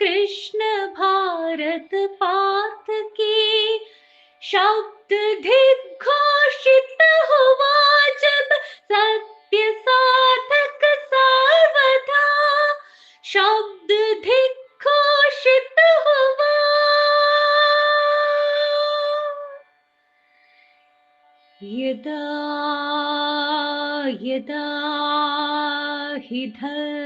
कृष्ण भारत पार्थ की शब्द घोषित हुआ जब सत्य साधक सर्वथा शब्द घोषित हुआ। यदा यदा हि धर्मस्य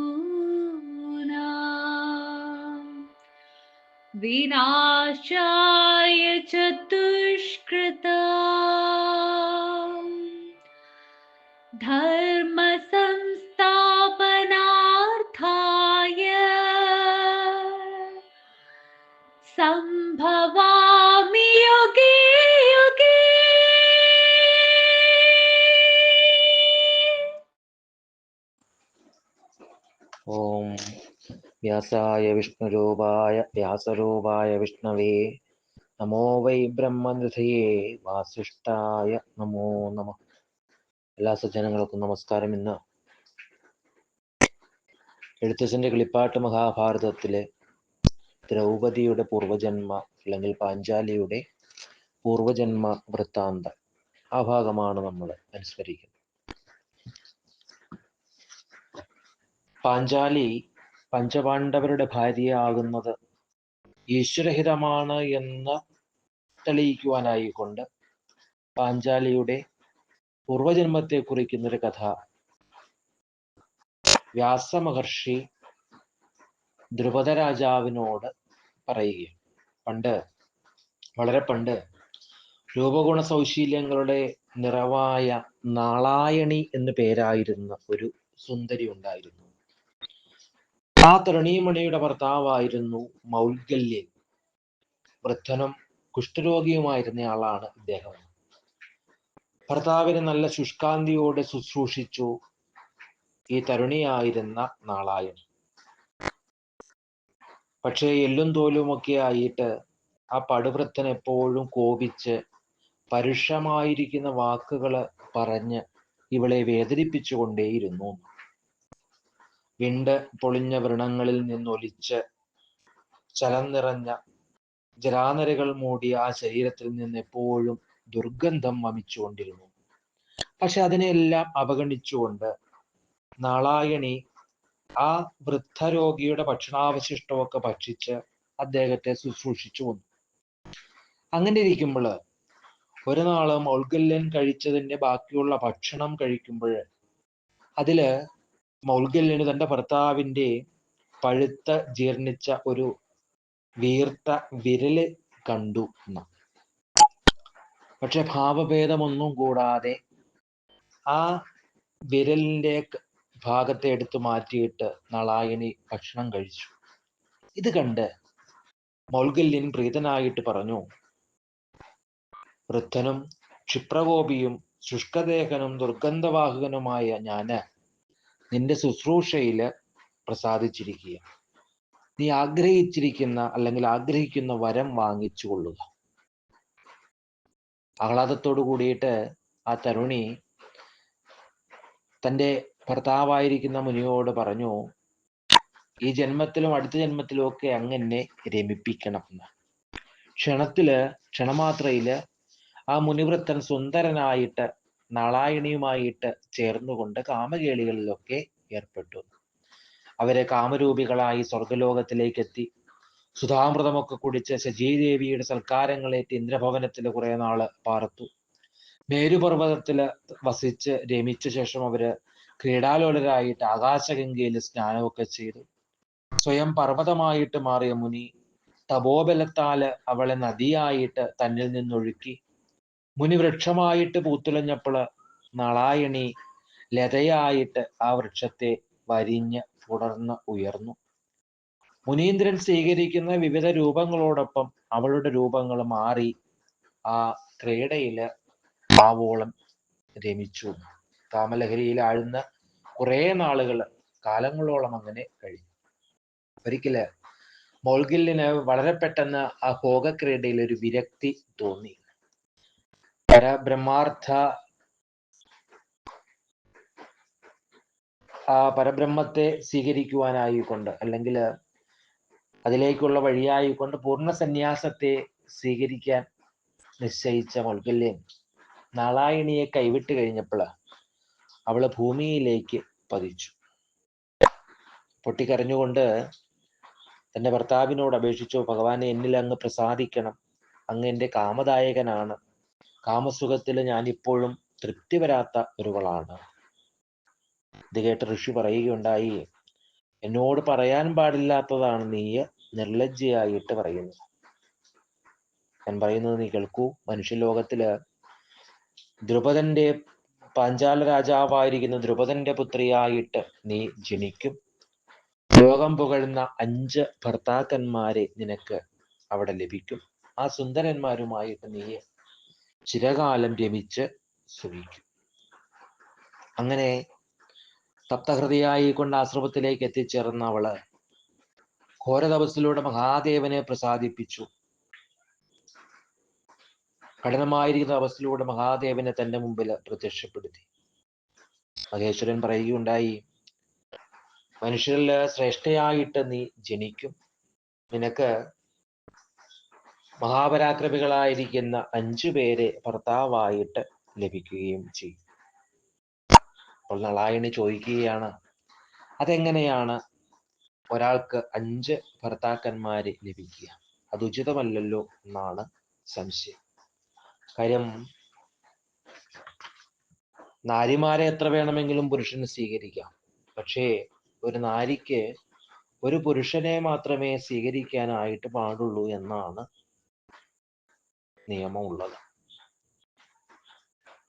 विनाशाय चतुष्कृता धर्मसंस्थापनार्थाय सम्भवात् വ്യാസായ വിഷ്ണുരൂപായ വ്യാസരൂപായ വിഷ്ണവേ. നമോ വൈ ബ്രഹ്മനിധയേ. വാസിഷ്ഠായ നമോ നമ. എല്ലാ സജ്ജനങ്ങൾക്കും നമസ്കാരം ഇന്ന്. എഴുത്തച്ഛന്റെ കിളിപ്പാട്ട് മഹാഭാരതത്തിലെ ദ്രൗപതിയുടെ പൂർവജന്മ അല്ലെങ്കിൽ പാഞ്ചാലിയുടെ പൂർവജന്മ വൃത്താന്തം. ആ ഭാഗമാണ് നമ്മൾ അനുസ്മരിക്കുന്നത്. പാഞ്ചാലി പഞ്ചപാണ്ഡവരുടെ ഭാര്യയാകുന്നത് ഈശ്വരഹിതമാണ് എന്ന് തെളിയിക്കുവാനായിക്കൊണ്ട് പാഞ്ചാലിയുടെ പൂർവജന്മത്തെ കുറിക്കുന്നൊരു കഥ. വ്യാസമഹർഷി ധ്രുപദ രാജാവിനോട് പറയുകയും പണ്ട് വളരെ പണ്ട് രൂപഗുണ സൗശീല്യങ്ങളുടെ നിറവായ നാളായണി എന്നു പേരായിരുന്ന ഒരു സുന്ദരി ഉണ്ടായിരുന്നു. ആ തരുണീമണിയുടെ ഭർത്താവായിരുന്നു മൗൽഗല്യൻ. വൃദ്ധനും കുഷ്ഠരോഗിയുമായിരുന്ന ആളാണ് ഇദ്ദേഹം. ഭർത്താവിനെ നല്ല ശുഷ്കാന്തിയോടെ ശുശ്രൂഷിച്ചു. ഈ തരുണിയായിരുന്ന നാളായം പക്ഷേ എല്ലും തോലുമൊക്കെ ആയിട്ട് ആ പടുവൃത്തൻ എപ്പോഴും കോപിച്ച് പരുഷമായിരിക്കുന്ന വാക്കുകൾ പറഞ്ഞ് ഇവളെ വേദനിപ്പിച്ചുകൊണ്ടേയിരുന്നു. വിണ്ട് പൊളിഞ്ഞ വ്രണങ്ങളിൽ നിന്നൊലിച്ച് ചലം നിറഞ്ഞ ജരാനരകൾ മൂടിയ ആ ശരീരത്തിൽ നിന്ന് എപ്പോഴും ദുർഗന്ധം വമിച്ചുകൊണ്ടിരുന്നു. പക്ഷെ അതിനെല്ലാം അവഗണിച്ചുകൊണ്ട് നാളായണി ആ വൃദ്ധരോഗിയുടെ ഭക്ഷണാവശിഷ്ടമൊക്കെ ഭക്ഷിച്ച് അദ്ദേഹത്തെ ശുശ്രൂഷിച്ചു വന്നു. അങ്ങനെ ഇരിക്കുമ്പോൾ ഒരു നാൾ ഔൽഗല്യൻ കഴിച്ചതിന്റെ ബാക്കിയുള്ള ഭക്ഷണം കഴിക്കുമ്പോൾ അതിൽ മൗൽഗല്യന് തന്റെ ഭർത്താവിന്റെ പഴുത്ത ജീർണിച്ച ഒരു വീർത്ത വിരൽ കണ്ടു എന്ന പക്ഷെ ഭാവഭേദമൊന്നും കൂടാതെ ആ വിരലിന്റെ ഭാഗത്തെ എടുത്തു മാറ്റിയിട്ട് നളായണി ഭക്ഷണം കഴിച്ചു. ഇത് കണ്ട് മൗൽഗല്യൻ പ്രീതനായിട്ട് പറഞ്ഞു വൃദ്ധനും ക്ഷിപ്രകോപിയും ശുഷ്കദേഹനും ദുർഗന്ധവാഹകനുമായ ഞാൻ നിന്റെ ശുശ്രൂഷയിൽ പ്രസാദിച്ചിരിക്കുക. നീ ആഗ്രഹിച്ചിരിക്കുന്ന അല്ലെങ്കിൽ ആഗ്രഹിക്കുന്ന വരം വാങ്ങിച്ചു കൊള്ളുക. ആഹ്ലാദത്തോടു കൂടിയിട്ട് ആ തരുണി തന്റെ ഭർത്താവായിരിക്കുന്ന മുനിയോട് പറഞ്ഞു ഈ ജന്മത്തിലും അടുത്ത ജന്മത്തിലും ഒക്കെ അങ്ങനെ രമിപ്പിക്കണം എന്ന്. ക്ഷണത്തിൽ ക്ഷണമാത്രയിൽ ആ മുനിവൃത്തൻ സുന്ദരനായിട്ട് നളായണിയുമായിട്ട് ചേർന്നുകൊണ്ട് കാമകേളികളിലൊക്കെ ഏർപ്പെട്ടു. അവരെ കാമരൂപികളായി സ്വർഗലോകത്തിലേക്ക് എത്തി സുധാമൃതമൊക്കെ കുടിച്ച് ശചീദേവിയുടെ സൽക്കാരങ്ങളേറ്റ് ഇന്ദ്രഭവനത്തിൽ കുറെ നാൾ പാർത്തു. മേരുപർവതത്തിൽ വസിച്ച് രമിച്ച ശേഷം അവർ ക്രീഡാലോലരായിട്ട് ആകാശഗംഗയിൽ സ്നാനമൊക്കെ ചെയ്തു. സ്വയം പർവതമായിട്ട് മാറിയ മുനി തപോബലത്താൽ അവളെ നദിയായിട്ട് തന്നിൽ നിന്നൊഴുക്കി. മുനി വൃക്ഷമായിട്ട് പൂത്തുലഞ്ഞപ്പോൾ നളായണി ലതയായിട്ട് ആ വൃക്ഷത്തെ വരിഞ്ഞ് തുടർന്ന് ഉയർന്നു. മുനീന്ദ്രൻ സ്വീകരിക്കുന്ന വിവിധ രൂപങ്ങളോടൊപ്പം അവളുടെ രൂപങ്ങൾ മാറി ആ ക്രീഡയിൽ ആവോളം രമിച്ചു. താമലഹരിയിൽ ആഴുന്ന കുറേ നാളുകൾ കാലങ്ങളോളം അങ്ങനെ കഴിഞ്ഞു. ഒരിക്കൽ മോൾഗില്ലിന് വളരെ പെട്ടെന്ന് ആ ഭോഗക്രീഡയിൽ ഒരു വിരക്തി തോന്നി. പരബ്രഹ്മാർത്ഥ ആ പരബ്രഹ്മത്തെ സ്വീകരിക്കുവാനായിക്കൊണ്ട് അല്ലെങ്കിൽ അതിലേക്കുള്ള വഴിയായിക്കൊണ്ട് പൂർണ സന്യാസത്തെ സ്വീകരിക്കാൻ നിശ്ചയിച്ച മൗൽഗല്യൻ നാളായണിയെ കൈവിട്ട് കഴിഞ്ഞപ്പോൾ അവൾ ഭൂമിയിലേക്ക് പതിച്ചു. പൊട്ടിക്കരഞ്ഞുകൊണ്ട് തന്റെ ഭർത്താവിനോട് അപേക്ഷിച്ചു ഭഗവാനെ എന്നിൽ അങ്ങ് പ്രസാദിക്കണം. അങ്ങ് എന്റെ കാമദായകനാണ്. കാമസുഖത്തിൽ ഞാൻ ഇപ്പോഴും തൃപ്തി വരാത്ത ഒരുവളാണ്. ഇത് കേട്ട് ഋഷി പറയുകയുണ്ടായി എന്നോട് പറയാൻ പാടില്ലാത്തതാണ് നീ നിർലജ്ജയായിട്ട് പറയുന്നത്. ഞാൻ പറയുന്നത് നീ കേൾക്കൂ. മനുഷ്യലോകത്തിൽ ദ്രുപദന്റെ പാഞ്ചാല രാജാവായിരിക്കുന്ന ദ്രുപദന്റെ പുത്രിയായിട്ട് നീ ജനിക്കും. ലോകം പുകഴുന്ന അഞ്ച് ഭർത്താക്കന്മാരെ നിനക്ക് അവിടെ ലഭിക്കും. ആ സുന്ദരന്മാരുമായിട്ട് നീ ചിരകാലം രമിച്ച് സുഖിക്കും അങ്ങനെ തപ്തഹൃദയായി കൊണ്ട് ആശ്രമത്തിലേക്ക് എത്തിച്ചേർന്ന അവൾ ഘോരതപസ്സിലൂടെ മഹാദേവനെ പ്രസാദിപ്പിച്ചു. കഠിനമായിരിക്കുന്ന അവസ്ഥയിലൂടെ മഹാദേവനെ തന്റെ മുമ്പിൽ പ്രത്യക്ഷപ്പെടുത്തി. മഹേശ്വരൻ പറയുകയുണ്ടായി മനുഷ്യരിൽ ശ്രേഷ്ഠയായിട്ട് നീ ജനിക്കും. നിനക്ക് മഹാപരാക്രമികളായിരിക്കുന്ന അഞ്ചു പേരെ ഭർത്താവായിട്ട് ലഭിക്കുകയും ചെയ്യും അപ്പോൾ നളായണി ചോദിക്കുകയാണ് അതെങ്ങനെയാണ് ഒരാൾക്ക് അഞ്ച് ഭർത്താക്കന്മാരെ ലഭിക്കുക? അത് ഉചിതമല്ലല്ലോ എന്നാണ് സംശയം. കാര്യം നാരിമാരെ എത്ര വേണമെങ്കിലും പുരുഷന് സ്വീകരിക്കാം. പക്ഷേ ഒരു നാരിക്ക് ഒരു പുരുഷനെ മാത്രമേ സ്വീകരിക്കാനായിട്ട് പാടുള്ളൂ എന്നാണ് നിയമമുള്ളത്.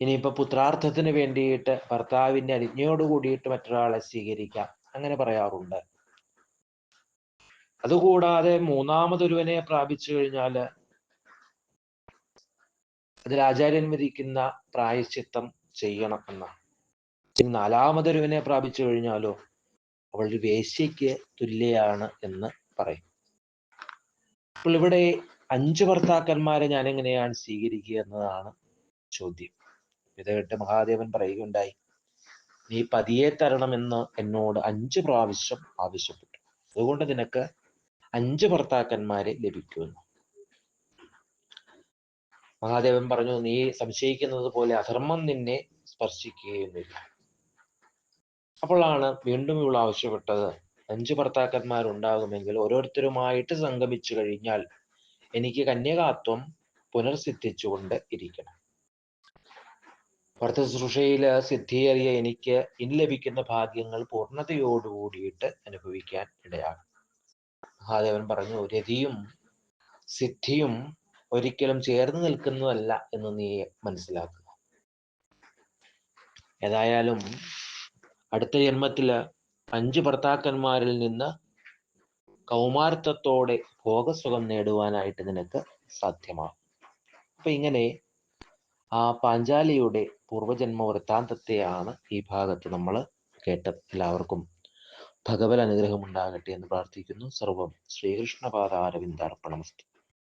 ഇനിയിപ്പോ പുത്രാർത്ഥത്തിന് വേണ്ടിയിട്ട് ഭർത്താവിന്റെ അനുജ്ഞയോട് കൂടിയിട്ട് മറ്റൊരാളെ സ്വീകരിക്കാം. അങ്ങനെ പറയാറുണ്ട്. അതുകൂടാതെ മൂന്നാമതൊരുവനെ പ്രാപിച്ചു കഴിഞ്ഞാൽ അതിൽ ആചാര്യൻ വിധിക്കുന്ന പ്രായശ്ചിത്തം ചെയ്യണം എന്നാണ്. നാലാമതൊരുവനെ പ്രാപിച്ചു കഴിഞ്ഞാലോ അവൾ വേശ്യയ്ക്ക് തുല്യയാണ് എന്ന് പറയും. അപ്പോൾ ഇവിടെ അഞ്ച് ഭർത്താക്കന്മാരെ ഞാൻ എങ്ങനെയാണ് സ്വീകരിക്കുക എന്നതാണ് ചോദ്യം. ഇത് കേട്ട് മഹാദേവൻ പറയുകയുണ്ടായി നീ പതിയെ തരണമെന്ന് എന്നോട് അഞ്ച് പ്രാവശ്യം ആവശ്യപ്പെട്ടു. അതുകൊണ്ട് നിനക്ക് അഞ്ച് ഭർത്താക്കന്മാരെ ലഭിക്കുമെന്ന്. മഹാദേവൻ പറഞ്ഞു നീ സംശയിക്കുന്നത് പോലെ അധർമ്മം നിന്നെ സ്പർശിക്കുകയൊന്നുമില്ല അപ്പോഴാണ് വീണ്ടും ഇവൾ ആവശ്യപ്പെട്ടത് അഞ്ച് ഭർത്താക്കന്മാരുണ്ടാകുമെങ്കിൽ ഓരോരുത്തരുമായിട്ട് സംഗമിച്ചു കഴിഞ്ഞാൽ എനിക്ക് കന്യകാത്വം പുനർസിദ്ധിച്ചുകൊണ്ട് ഇരിക്കണം. ഭർത്ത ശുശ്രൂഷയിൽ സിദ്ധിയേറിയ എനിക്ക് ഇനി ലഭിക്കുന്ന ഭാഗ്യങ്ങൾ പൂർണതയോടുകൂടിയിട്ട് അനുഭവിക്കാൻ ഇടയാകും. മഹാദേവൻ പറഞ്ഞു രതിയും സിദ്ധിയും ഒരിക്കലും ചേർന്ന് നിൽക്കുന്നതല്ല എന്ന് നീ മനസ്സിലാക്കുക. ഏതായാലും അടുത്ത ജന്മത്തിൽ അഞ്ച് ഭർത്താക്കന്മാരിൽ നിന്ന് കൗമാരത്വത്തോടെ ഭോഗസുഖം നേടുവാനായിട്ട് നിനക്ക് സാധ്യമാണ്. അപ്പൊ ഇങ്ങനെ ആ പാഞ്ചാലിയുടെ പൂർവജന്മ വൃത്താന്തത്തെയാണ് ഈ ഭാഗത്ത് നമ്മൾ കേട്ടത്. എല്ലാവർക്കും ഭഗവത് അനുഗ്രഹം ഉണ്ടാകട്ടെ എന്ന് പ്രാർത്ഥിക്കുന്നു. സർവം ശ്രീകൃഷ്ണപാദാരവിന്ദാർപ്പണമസ്തു.